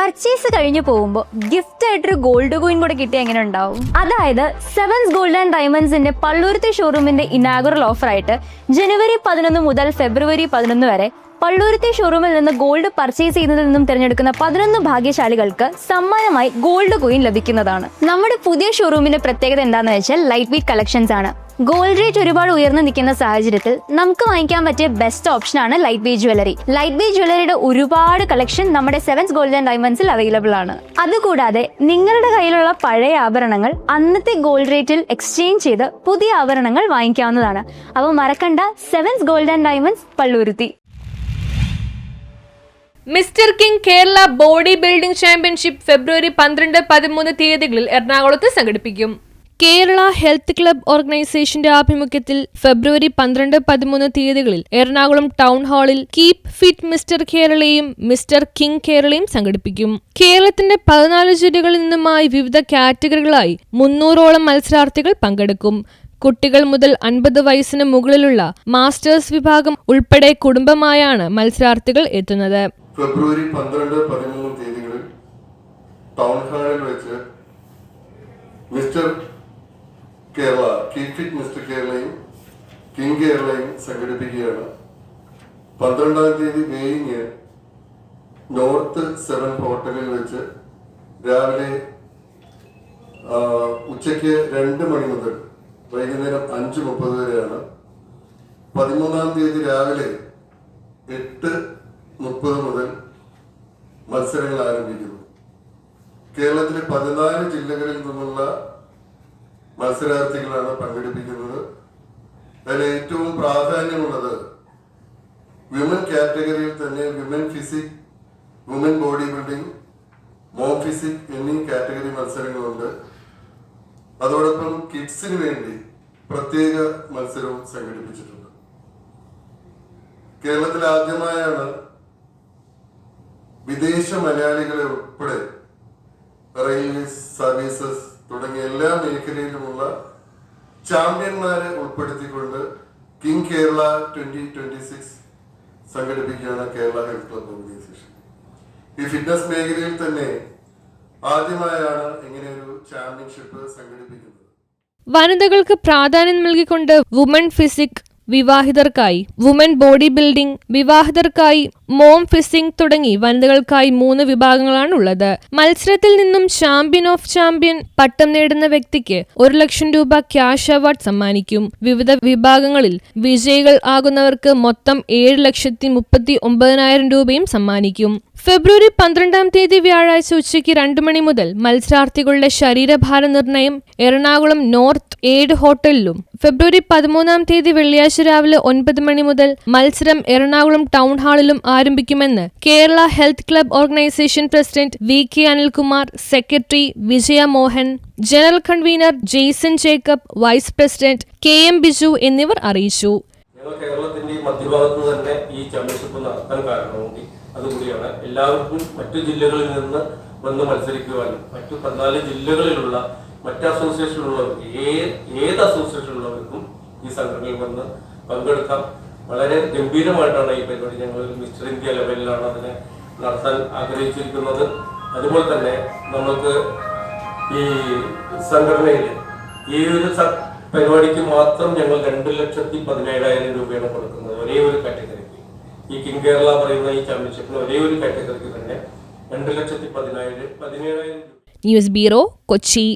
Purchase കഴിഞ്ഞു പോകുമ്പോൾ gift ആയിട്ടൊരു ഗോൾഡ് കോയിൻ കൂടെ കിട്ടിയ എങ്ങനെ ഉണ്ടാവും? അതായത് സെവൻസ് ഗോൾഡ് ആൻഡ് ഡയമണ്ട്സിന്റെ പള്ളൂരത്തെ ഷോറൂമിന്റെ ഇനാഗുറൽ ഓഫർ ആയിട്ട് ജനുവരി പതിനൊന്ന് മുതൽ ഫെബ്രുവരി പതിനൊന്ന് വരെ പള്ളൂരത്തെ ഷോറൂമിൽ നിന്ന് ഗോൾഡ് പർച്ചേസ് ചെയ്യുന്നതിൽ നിന്നും തിരഞ്ഞെടുക്കുന്ന പതിനൊന്ന് ഭാഗ്യശാലികൾക്ക് സമ്മാനമായി ഗോൾഡ് കോയിൻ ലഭിക്കുന്നതാണ്. നമ്മുടെ പുതിയ ഷോറൂമിന്റെ പ്രത്യേകത എന്താണെന്ന് വെച്ചാൽ ലൈറ്റ് വെയിറ്റ് കളക്ഷൻസ് ആണ്. ഗോൾഡ് റേറ്റ് ഒരുപാട് ഉയർന്നു നിൽക്കുന്ന സാഹചര്യത്തിൽ നമുക്ക് വാങ്ങിക്കാൻ പറ്റിയ ബെസ്റ്റ് ഓപ്ഷൻ ആണ് light weight jewellery light weight ജ്വല്ലറിയുടെ ഒരുപാട് കളക്ഷൻ നമ്മുടെ സെവൻസ് ഗോൾഡ് ആൻഡ് ഡയമണ്ട്സിൽ അവൈലബിൾ ആണ്. അതുകൂടാതെ നിങ്ങളുടെ കയ്യിലുള്ള പഴയ ആഭരണങ്ങൾ അന്നത്തെ ഗോൾഡ് റേറ്റിൽ എക്സ്ചേഞ്ച് ചെയ്ത് പുതിയ ആഭരണങ്ങൾ വാങ്ങിക്കാവുന്നതാണ്. അപ്പോൾ മറക്കണ്ട Sevens gold and diamonds Palluruthy. Mister king Kerala body building championship February പന്ത്രണ്ട് പതിമൂന്ന് തീയതികളിൽ എറണാകുളത്ത് സംഘടിപ്പിക്കും. കേരള ഹെൽത്ത് ക്ലബ് ഓർഗനൈസേഷന്റെ ആഭിമുഖ്യത്തിൽ ഫെബ്രുവരി പന്ത്രണ്ട് പതിമൂന്ന് തീയതികളിൽ എറണാകുളം ടൗൺ ഹാളിൽ കീപ് ഫിറ്റ് മിസ്റ്റർ കേരളയും മിസ്റ്റർ കിങ് കേരളയും സംഘടിപ്പിക്കും. കേരളത്തിന്റെ പതിനാല് ജില്ലകളിൽ നിന്നുമായി വിവിധ കാറ്റഗറികളായി മുന്നൂറോളം മത്സരാർത്ഥികൾ പങ്കെടുക്കും. കുട്ടികൾ മുതൽ അൻപത് വയസ്സിന് മുകളിലുള്ള മാസ്റ്റേഴ്സ് വിഭാഗം ഉൾപ്പെടെ കുടുംബമായാണ് മത്സരാർത്ഥികൾ എത്തുന്നത്. ഫെബ്രുവരി പന്ത്രണ്ട് പതിമൂന്ന് തീയതികളിൽ ടൗൺ ഹാളിൽ വെച്ച് mister Kerala keep fit mister കേരളയും king കേരളയും സംഘടിപ്പിക്കുകയാണ്. പന്ത്രണ്ടാം തീയതി വേയിങ് നോർത്ത് സെവൻ ഹോട്ടലിൽ വെച്ച് രാവിലെ ഉച്ചയ്ക്ക് രണ്ട് മണി മുതൽ വൈകുന്നേരം അഞ്ച് മുപ്പത് വരെയാണ്. പതിമൂന്നാം തീയതി രാവിലെ എട്ട് മുപ്പത് മുതൽ മത്സരങ്ങൾ ആരംഭിക്കുന്നു. കേരളത്തിലെ പതിനാല് ജില്ലകളിൽ നിന്നുള്ള മത്സരാർത്ഥികളാണ് പങ്കെടുപ്പിക്കുന്നത്. അതിൽ ഏറ്റവും പ്രാധാന്യമുള്ളത് വിമൻ കാറ്റഗറിയിൽ തന്നെ women physique women body building mom physique എന്നീ കാറ്റഗറി മത്സരങ്ങളുണ്ട്. അതോടൊപ്പം കിഡ്സിന് വേണ്ടി പ്രത്യേക മത്സരവും സംഘടിപ്പിച്ചിട്ടുണ്ട്. കേരളത്തിൽ ആദ്യമായാണ് വിദേശ മലയാളികളെ ഉൾപ്പെടെ റെയിൽവേ സർവീസസ് തുടങ്ങിയ എല്ലാ മേഖലയിലുമുള്ള ചാമ്പ്യന്മാരെ ഉൾപ്പെടുത്തിക്കൊണ്ട് king Kerala twenty twenty six സംഘടിപ്പിക്കുകയാണ് Kerala health club organisation ഈ ഫിറ്റ്നസ് മേഖലയിൽ തന്നെ ആദ്യമായാണ് ഇങ്ങനെ ഒരു ചാമ്പ്യൻഷിപ്പ് സംഘടിപ്പിക്കുന്നത്. വനിതകൾക്ക് പ്രാധാന്യം നൽകിക്കൊണ്ട് വുമൺ ഫിസിക് വിവാഹിതർക്കായി. വുമൻ ബോഡി ബിൽഡിംഗ് വിവാഹിതർക്കായി മോം ഫിസിംഗ് തുടങ്ങി വനിതകൾക്കായി മൂന്ന് വിഭാഗങ്ങളാണ് ഉള്ളത് മത്സരത്തിൽ നിന്നും ചാമ്പ്യൻ ഓഫ് ചാമ്പ്യൻ പട്ടം നേടുന്ന വ്യക്തിക്ക് ഒരു ലക്ഷം രൂപ ക്യാഷ് അവാർഡ് സമ്മാനിക്കും. വിവിധ വിഭാഗങ്ങളിൽ വിജയികൾ ആകുന്നവർക്ക് മൊത്തം ഏഴ് ലക്ഷത്തി മുപ്പത്തി ഒമ്പതിനായിരം രൂപയും സമ്മാനിക്കും. ഫെബ്രുവരി പന്ത്രണ്ടാം തീയതി വ്യാഴാഴ്ച ഉച്ചയ്ക്ക് രണ്ടു മണി മുതൽ മത്സരാർത്ഥികളുടെ ശരീരഭാര നിർണയം എറണാകുളം നോർത്ത് എയ്ഡ് ഹോട്ടലിലും. ഫെബ്രുവരി പതിമൂന്നാം തീയതി വെള്ളിയാഴ്ച രാവിലെ ഒൻപത് മണി മുതൽ മത്സരം എറണാകുളം ടൗൺ ഹാളിലും ആരംഭിക്കുമെന്ന് Kerala health club organisation president V K Anilkumar secretary Vijaya Mohan general convener Jaison Jacob vice president K M Biju എന്നിവർ അറിയിച്ചു. ഞങ്ങൾ കേരളത്തിന്റെ മധ്യഭാഗത്ത് തന്നെ ഈ ചാമ്പ്യൻഷിപ്പ് നടത്താൻ കാരണമെങ്കിൽ അതുകൂടിയാണ്. എല്ലാവർക്കും മറ്റു ജില്ലകളിൽ നിന്ന് വന്ന് മത്സരിക്കുവാനും മറ്റു പതിനാല് ജില്ലകളിലുള്ള മറ്റ് അസോസിയേഷനിലുള്ളവർക്ക് ഏത് അസോസിയേഷനിലുള്ളവർക്കും ഈ സംഘടനയിൽ വന്ന് പങ്കെടുക്കാം. വളരെ ഗംഭീരമായിട്ടാണ് ഈ പരിപാടി ഞങ്ങൾ മിസ്റ്റർ ഇന്ത്യ ലെവലിലാണ് അതിനെ നടത്താൻ ആഗ്രഹിച്ചിരിക്കുന്നത്. അതുപോലെ തന്നെ നമുക്ക് ഈ സംഘടനയിൽ ഈ ഒരു പരിപാടിക്ക് മാത്രം ഞങ്ങൾ രണ്ട് ലക്ഷത്തി പതിനേഴായിരം രൂപയാണ് കൊടുക്കുന്നത്. ഒരേ ഒരു കാറ്റഗറിക്ക് ഈ കിങ് കേരള പറയുന്ന ഈ ചാമ്പ്യൻഷിപ്പിന് ഒരേ ഒരു കാറ്റഗറിക്ക് തന്നെ. രണ്ട് ലക്ഷത്തി പതിനായിരം പതിനേഴായിരം ന്യൂസ് ബ്യൂറോ കൊച്ചി.